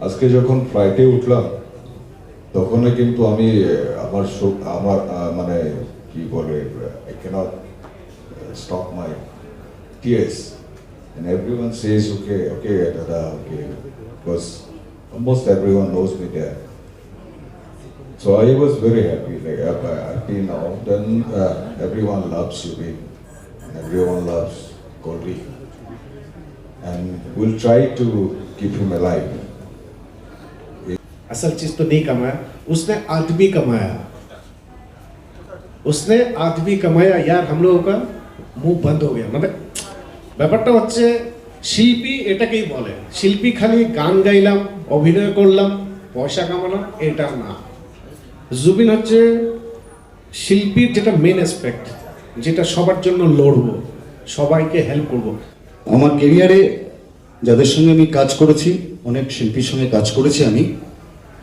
আজকে যখন ফ্লাইটে উঠলাম তখন কিন্তু আমি আহ, আমার শোক- আমার আহ, মানে কি বলে I can't stop my tears and everyone says okay okay dada okay because almost everyone knows me there so i was very happy like uh, happy now then uh, everyone loves Subin and everyone loves Goldie and we'll try to keep him alive असल चीज तो नहीं कमाया उसने आदमी कमाया उसने आदमी कमाया यार हम लोगों का মুখ বন্ধ হয়ে গেল মানে ব্যাপারটা হচ্ছে শিল্পী এটাকেই বলে শিল্পী খালি গান গাইলাম অভিনয় করলাম পয়সা কামালাম এটা না জুবিন হচ্ছে শিল্পীর যেটা মেন অ্যাসপেক্ট যেটা সবার জন্য লড়বো সবাইকে হেল্প করবো আমার কেরিয়ারে যাদের সঙ্গে আমি কাজ করেছি অনেক শিল্পীর সঙ্গে কাজ করেছি আমি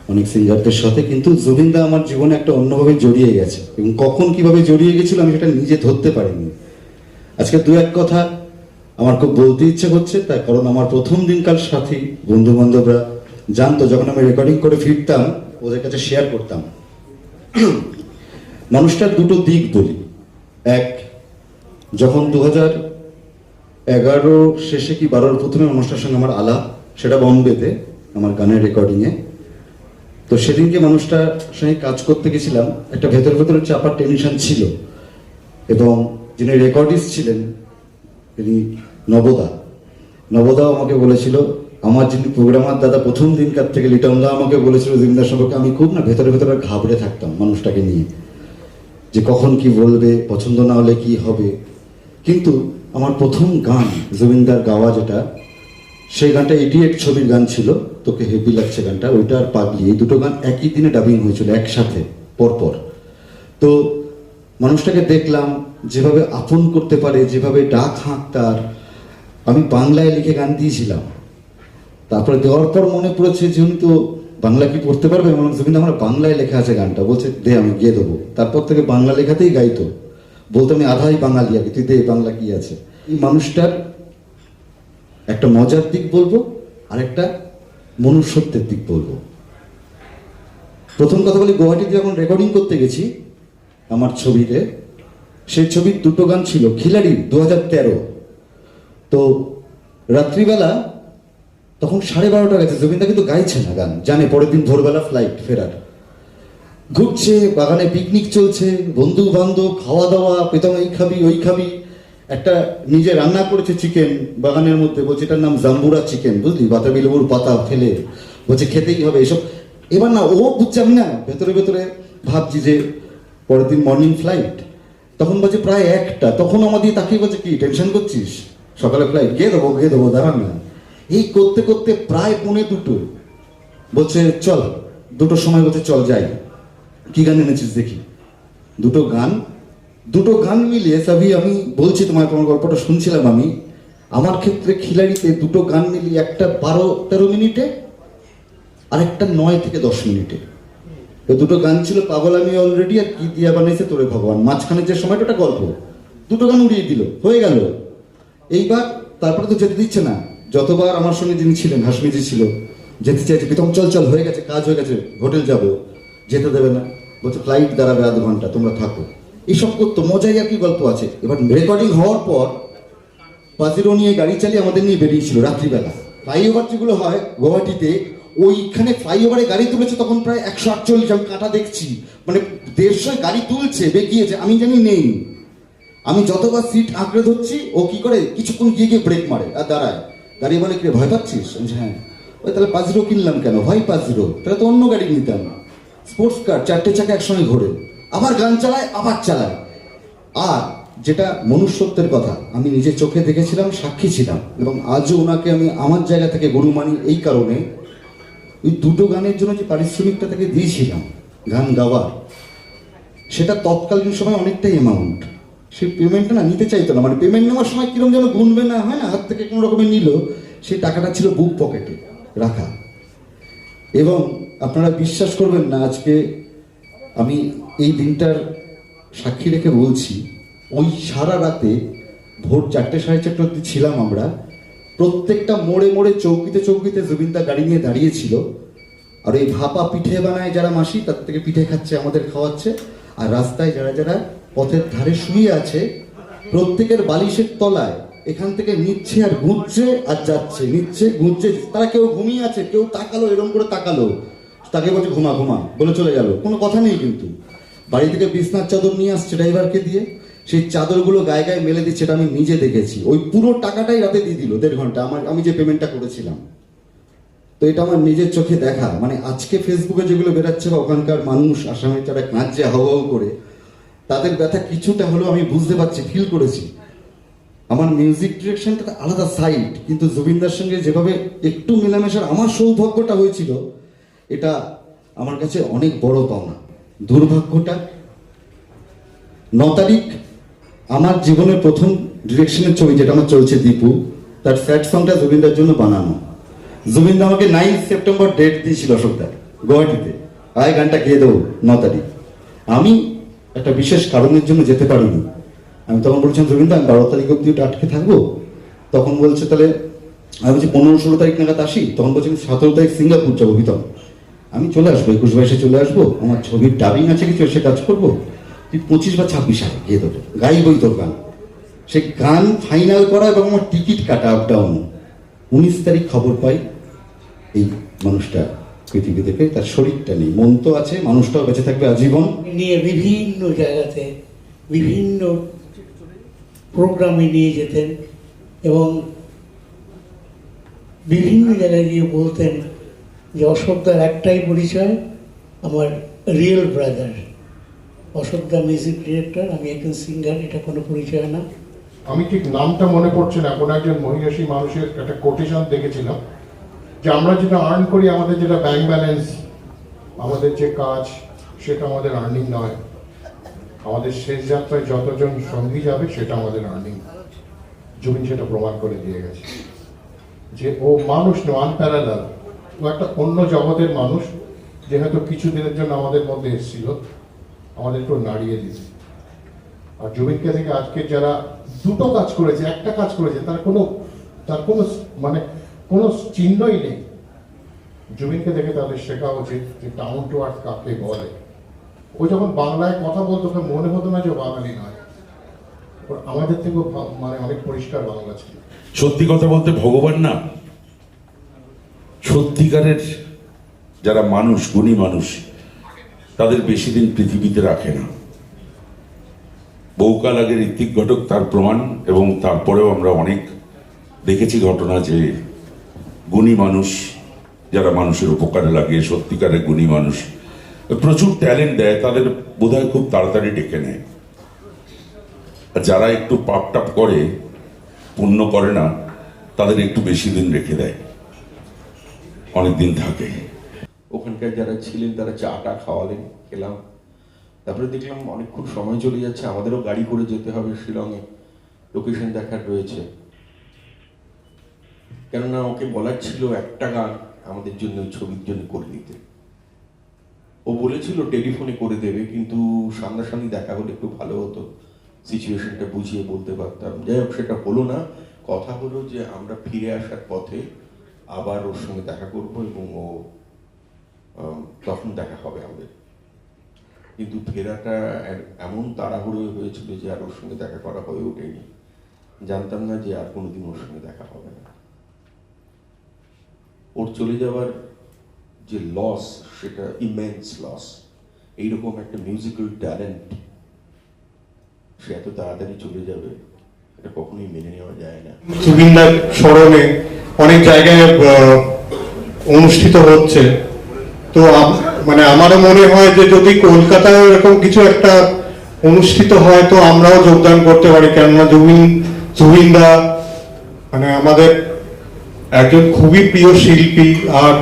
অনেক সিঙ্গারদের সাথে, কিন্তু জুবিনদা আমার জীবনে একটা অন্যভাবে জড়িয়ে গেছে। এবং কখন কীভাবে জড়িয়ে গেছিল আমি সেটা নিজে ধরতে পারিনি। আজকে দু এক কথা আমার খুব বলতে ইচ্ছে করছে তার কারণ আমার প্রথম দিনকার সাথী বন্ধু বান্ধবরা জানতো, যখন আমি রেকর্ডিং করে ফিরতাম, ওদের কাছে শেয়ার করতাম। মানুষটার দুটো দিক বলি। এক, যখন দু হাজার এগারো শেষে কি বারোর প্রথমে মানুষটার সঙ্গে আমার আলাপ, সেটা বম্বেতে, আমার গানের রেকর্ডিংয়ে তো সেদিনকে মানুষটার সঙ্গে কাজ করতে গেছিলাম। একটা ভেতর ভেতরে চাপার টেনশন ছিল। এবং যিনি রেকর্ডিস্ট ছিলেন, তিনি নবদা। নবদাও আমাকে বলেছিল, আমার যিনি প্রোগ্রামার দাদা, প্রথম দিনকার থেকে লিটনদা আমাকে বলেছিল, জিন্দার সম্পর্কে আমি খুব না ভেতরে ভেতরে ঘাবড়ে থাকতাম মানুষটাকে নিয়ে। যে কখন কি বলবে, পছন্দ না হলে কি হবে? কিন্তু আমার প্রথম গান, জুবিনদার গাওয়া যেটা, সেই গানটা ইডিয়েট ছবির গান ছিল। তোকে হেভি লাগছে গানটা, ওইটা আর পাগলি এই দুটো গান একই দিনে ডাবিং হয়েছিল, একসাথে, পরপর। তো মানুষটাকে দেখলাম, যেভাবে আপন করতে পারে, যেভাবে ডাক হাঁক তার, আমি বাংলায় লিখে গান দিয়েছিলাম। তারপরে দেওয়ার পর মনে পড়েছে যে উনি তো বাংলা কি পড়তে পারবে এবং জমিন আমার বাংলায় লেখা আছে গানটা। বলছে, দে, আমি গিয়ে দেবো। তারপর থেকে বাংলা লেখাতেই গাইতো। বলতো, আমি আধাই বাঙালি আর তুই দে বাংলা কি আছে? এই মানুষটার একটা মজার দিক বলব আর একটা মনুষ্যত্বের দিক বলব। প্রথম কথা বলি, গুয়াহাটিতে যখন রেকর্ডিং করতে গেছি, আমার ছবিতে, সেই ছবির দুটো গান ছিল, খিলাড়ি দু হাজার তেরো। তো রাত্রিবেলা তখন সাড়ে বারোটা গেছে, জুবিনদা কিন্তু গাইছে না গান, জানে পরের দিন ভোরবেলা ফ্লাইট ফেরার। ঘুরছে, বাগানে পিকনিক চলছে বন্ধু বান্ধব খাওয়া দাওয়া পেতাম এই খাবি, ওই খাবি। একটা নিজে রান্না করেছে চিকেন বাগানের মধ্যে, বলছে এটার নাম জাম্বুরা চিকেন বুঝলি? বাতাবি লেবুর পাতা ফেলে, বলছে খেতেই হবে এসব। এবার না, ও বুঝছে, আমি না ভেতরে ভেতরে ভাবছি যে পরের দিন মর্নিং ফ্লাইট তখন বলছে প্রায় একটা, তখন আমাদের তাকিয়ে বলছে কি টেনশন করছিস? সকালে ফ্লাইট গিয়ে দেবো গিয়ে দেবো দাঁড়ান না। এই করতে করতে প্রায় পৌনে দুটো। বলছে, চল, দুটোর সময় বলছে, চল যাই। কি গান এনেছিস দেখি? দুটো গান দুটো গান মিলিয়ে সাবি আমি বলছি তোমার তোমার গল্পটা শুনছিলাম আমি। আমার ক্ষেত্রে খিলাড়িতে দুটো গান মিলিয়ে একটা বারো, তেরো মিনিটে আর একটা নয় থেকে দশ মিনিটে। তো দুটো গান ছিল, পাগল আমি অলরেডি আর কি দিয়া বানাইছে তোরে ভগবান। মাঝখানে যে সময়টা, ওটা গল্প। দুটো গান উড়িয়ে দিল, হয়ে গেল। এইবার, তারপরে তো যেতে দিচ্ছে না। যতবার আমার সঙ্গে যিনি ছিলেন, হাসমিজি ছিল, যেতে চাইছে, প্রীতম, চল চল, হয়ে গেছে, কাজ হয়ে গেছে, হোটেল যাব। যেতে দেবে না। বলছে ফ্লাইট দাঁড়াবে আধ ঘণ্টা, তোমরা থাকো। এইসব করতো মজাই আর কি গল্প আছে। এবার রেকর্ডিং হওয়ার পর পাজিরো নিয়ে গাড়ি চালিয়ে আমাদের নিয়ে বেরিয়েছিল রাত্রিবেলা। ফ্লাইওভার যেগুলো হয় গুয়াহাটিতে ওইখানে ফ্লাইওভারে গাড়ি তুলেছে তখন প্রায় একশো আটচল্লিশ আমি কাটা দেখছি। মানে দেড়শো গাড়ি তুলছে বেগিয়েছে আমি জানি নেই। আমি যতবার সিট আঁকড়ে ধরছি ও কি করে কিছুক্ষণ গিয়ে গিয়ে ব্রেক মারে আর দাঁড়ায়। দাঁড়িয়ে বলে কি রে, ভয় পাচ্ছিস হ্যাঁ। ওই তাহলে পাঁচ জিরো কিনলাম কেন? ভয় পাঁচ জিরো তাহলে তো অন্য গাড়ি নিতাম। স্পোর্টস কার চারটে চাকা একসঙ্গে ঘোরে। আবার গান চালায়, আবার চালায়। আর যেটা মনুষ্যত্বের কথা, আমি নিজে চোখে দেখেছিলাম, সাক্ষী ছিলাম। এবং আজও ওনাকে আমি আমার জায়গা থেকে গুরু মানি এই কারণে ওই দুটো গানের জন্য যে পারিশ্রমিকটা তাকে দিয়েছিলাম, গান গাওয়ার, সেটা তৎকালীন সময় অনেকটাই অ্যামাউন্ট সেই পেমেন্টটা না নিতে চাইতো না মানে পেমেন্ট নেওয়ার সময় কীরকম যেন গুনবে না, হয় না, হাত থেকে কোনো রকমের নিল, সেই টাকাটা ছিল বুক পকেটে রাখা। এবং আপনারা বিশ্বাস করবেন না, আজকে আমি এই দিনটার সাক্ষী রেখে বলছি, ওই সারা রাতে ভোর চারটে সাড়ে চারটে অব্দি ছিলাম আমরা। প্রত্যেকটা মোড়ে মোড়ে চৌকিতে চৌকিতে জুবিনদা গাড়ি নিয়ে দাঁড়িয়েছিল। আর এই ভাপা পিঠে বানায় যারা মাসি, তার থেকে পিঠে খাচ্ছে, আমাদের খাওয়াচ্ছে। আর রাস্তায় যারা যারা পথের ধারে শুয়ে আছে, প্রত্যেকের বালিশের তলায় এখান থেকে নিচ্ছে আর গুঁজছে আর যাচ্ছে, নিচ্ছে, গুঁজছে। তারা কেউ ঘুমিয়ে আছে, কেউ তাকালো এরকম করে তাকালো। তাকে বলছে, ঘুমা ঘুমা। বলে চলে গেল। কোনো কথা নেই কিন্তু। বাড়ি থেকে বিছনার চাদর নিয়ে আসছে ড্রাইভারকে দিয়ে। সেই চাদরগুলো গায়ে গায়ে মেলে দিচ্ছে, এটা আমি নিজে দেখেছি। ওই পুরো টাকাটাই রাতে দিয়ে দিল, দেড় ঘণ্টা। আমার, আমি যে পেমেন্টটা করেছিলাম। তো এটা আমার নিজের চোখে দেখা। মানে আজকে ফেসবুকে যেগুলো বেরাচ্ছে বা ওখানকার মানুষ আসামে যারা কাঁদছে হাও হাও করে, তাদের ব্যথা কিছুটা হলেও আমি বুঝতে পারছি ফিল করেছি। আমার মিউজিক ডিরেকশনটা একটা আলাদা সাইড কিন্তু জুবিনদার সঙ্গে যেভাবে একটু মেলামেশার আমার সৌভাগ্যটা হয়েছিল এটা আমার কাছে অনেক বড় পাওনা। দুর্ভাগ্যটা ন তারিখ আমার জীবনের প্রথম ডিরেকশনের ছবি যেটা আমার চলছে দীপু, তার স্যাড সংটা জুবিনদার জন্য বানানো। জুবিনদা আমাকে নাইন সেপ্টেম্বর ডেট দিয়েছিল অশোকদার গুয়াহাটিতে। আয় গানটা গেয়ে দেবো ন তারিখ। আমি একটা বিশেষ কারণের জন্য যেতে পারিনি। আমি তখন বলছিলাম, জুবিনদা, আমি বারো তারিখ অব্দি ওটা আটকে থাকব? তখন বলছে, তাহলে আমি বলছি, পনেরো ষোলো তারিখ নাগাদ আসি? তখন বলছি সতেরো তারিখ সিঙ্গাপুর যাব ভিতর আমি চলে আসব, একুশ বাইশে চলে আসব, আমার ছবির ডাবিং আছে কিছু, সে কাজ করব। তুই পঁচিশ বা ছাব্বিশ আগে গিয়ে দেবো গাইবই তোর গান। সে গান ফাইনাল করা এবং আমার টিকিট কাটা আপ ডাউন উনিশ তারিখ খবর পাই, এই মানুষটা পৃথিবী থেকে, তার শরীরটা নেই, মন তো আছে, মানুষটাও বেঁচে থাকবে আজীবন। নিয়ে বিভিন্ন জায়গাতে, বিভিন্ন প্রোগ্রামে নিয়ে যেতেন এবং বিভিন্ন জায়গায় গিয়ে বলতেন যে অশোকদার একটাই পরিচয়, আমার রিয়েল ব্রাদার অশোকদা মিউজিক ডিরেক্টর আমি একজন সিঙ্গার এটা কোনো পরিচয় না। আমি ঠিক নামটা মনে পড়ছে না, কোনো একজন মহিষী মানুষের একটা কোটেশন দেখেছিলাম, যে আমরা যেটা আর্ন করি, আমাদের যেটা ব্যাংক ব্যালেন্স আমাদের যে কাজ, সেটা আমাদের আর্নিং নয়। আমাদের শেষ যাত্রায় যতজন সঙ্গী যাবে, সেটা আমাদের আর্নিং জমিন সেটা প্রমাণ করে দিয়ে গেছে। যে ও মানুষ নয় আনপ্যারালাল ও একটা অন্য জগতের মানুষ যে হয়তো কিছুদিনের জন্য আমাদের মধ্যে এসেছিল, আমাদের একটু নাড়িয়ে দিয়েছে আর জুবিনকে থেকে আজকে যারা দুটো কাজ করেছে, একটা কাজ করেছে, তার কোনো তার কোনো মানে কোনো চিহ্নই নেই। জুবিনকে দেখে তাদের শেখা উচিত যে ডাউন টু আর্থ কাকে বলে। ও যখন বাংলায় কথা বলতো মনে হতো না যে বাঙালি নয়। আমাদের থেকেও মানে অনেক পরিষ্কার বাংলা ছিল। সত্যি কথা বলতে ভগবান না সত্যিকারের যারা মানুষ, গুণী মানুষ, তাদের বেশি দিন পৃথিবীতে রাখে না। বহুকাল আগে ঋত্বিক ঘটক তার প্রমাণ এবং তারপরেও আমরা অনেক দেখেছি ঘটনা যে গুণী মানুষ যারা মানুষের উপকারে লাগে সত্যিকারের গুণী মানুষ, প্রচুর ট্যালেন্ট দেয়, তাদের বোধহয় খুব তাড়াতাড়ি ডেকে নেয়। আর যারা একটু পাপ টাপ করে, পুণ্য করে না, তাদের একটু বেশি দিন রেখে দেয়। অনেক দিন থাকে। ওখানকার যারা ছিলেন, তারা চাটা খাওয়ালেন খেলাম। তারপরে দেখলাম অনেকক্ষণ সময় চলে যাচ্ছে, আমাদেরও গাড়ি করে যেতে হবে শিলংয়ে। লোকেশন দেখার রয়েছে। কেননা ওকে বলার ছিল একটা গান আমাদের জন্য, ছবির জন্য করে দিতে। ও বলেছিল টেলিফোনে করে দেবে, কিন্তু সামনাসামনি দেখা হলে একটু ভালো হতো। সিচুয়েশনটা বুঝিয়ে বলতে পারতাম। যাই হোক, সেটা হলো না। কথা হলো যে আমরা ফিরে আসার পথে আবার ওর সঙ্গে দেখা করব এবং ও তখন দেখা হবে আমাদের। কিন্তু ফেরাটা এমন তাড়াহুড়ো হয়েছিল যে আর ওর সঙ্গে দেখা করা হয়ে ওঠেনি। জানতাম না যে আর কোনোদিন ওর সঙ্গে দেখা হবে না। ওর চলে যাওয়ার যে লস সেটা ইমেন্স লস এইরকম একটা মিউজিক্যাল ট্যালেন্ট সে এত তাড়াতাড়ি চলে যাবে। এটা কখনোই মেনে নেওয়া যায় না। জুবিনদার স্মরণে অনেক জায়গায় অনুষ্ঠিত হচ্ছে। তো মানে আমারও মনে হয় যে যদি কলকাতায় এরকম কিছু একটা অনুষ্ঠিত হয়, তো আমরাও যোগদান করতে পারি। কেননা জুবিন মানে আমাদের একজন খুবই প্রিয় শিল্পী, আর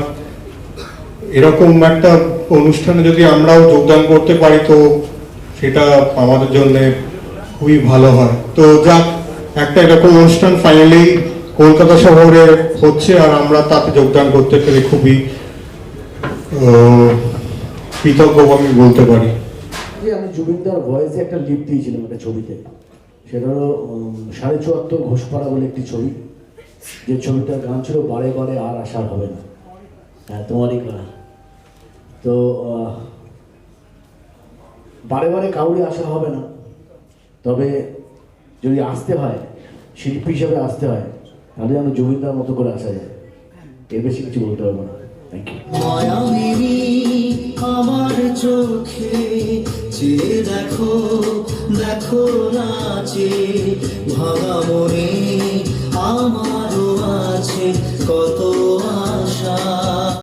এরকম একটা অনুষ্ঠানে যদি আমরাও যোগদান করতে পারি, তো সেটা আমাদের জন্য খুবই ভালো হয়। তো যাক একটা এরকম অনুষ্ঠান ফাইনালি কলকাতা শহরে হচ্ছে আর আমরা তাতে যোগদান করতে পেরে খুবই কৃতজ্ঞ আমি বলতে পারি। যে আমি জুবিনদার ভয়েসে একটা লিপ দিয়েছিলাম একটা ছবিতে। সেটা হলো সাড়ে চুয়াত্তর ঘোষপাড়া বলে একটি ছবি। যে ছবিটার গান ছিল বারে বারে আর আসার হবে না। হ্যাঁ তোমারই গান তো বারে বারে কাউরে আসা হবে না। তবে যদি আসতে হয়, শিল্পী হিসাবে আসতে হয়, তাহলে যেন জমিদার মতো করে আসা যায়। এর বেশি কিছু বলতে পারব না। আমার চোখে চেয়ে দেখো দেখো নাচে, ভাঙা মনে আমারও আছে কত আশা।